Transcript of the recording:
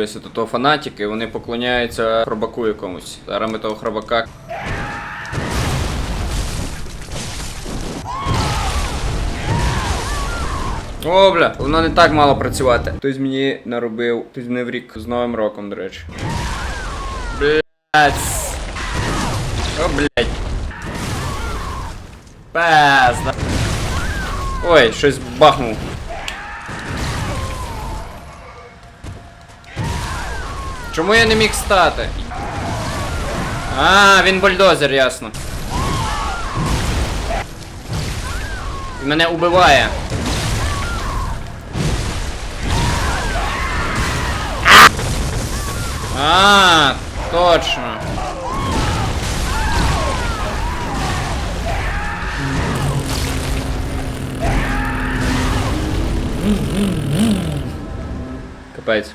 дивися, то, то фанатики, вони поклоняються хробаку якомусь. Зараз ми того хробака. О, бля, воно не так мало працювати. Хтось мені наробив, хтось не в рік з Новим роком, до речі. Блять. О, блять. Пезда. Ой, щось бахнув. Чому я не міг стати? А, він бульдозер, ясно. Мене убиває. А, точно. Капець.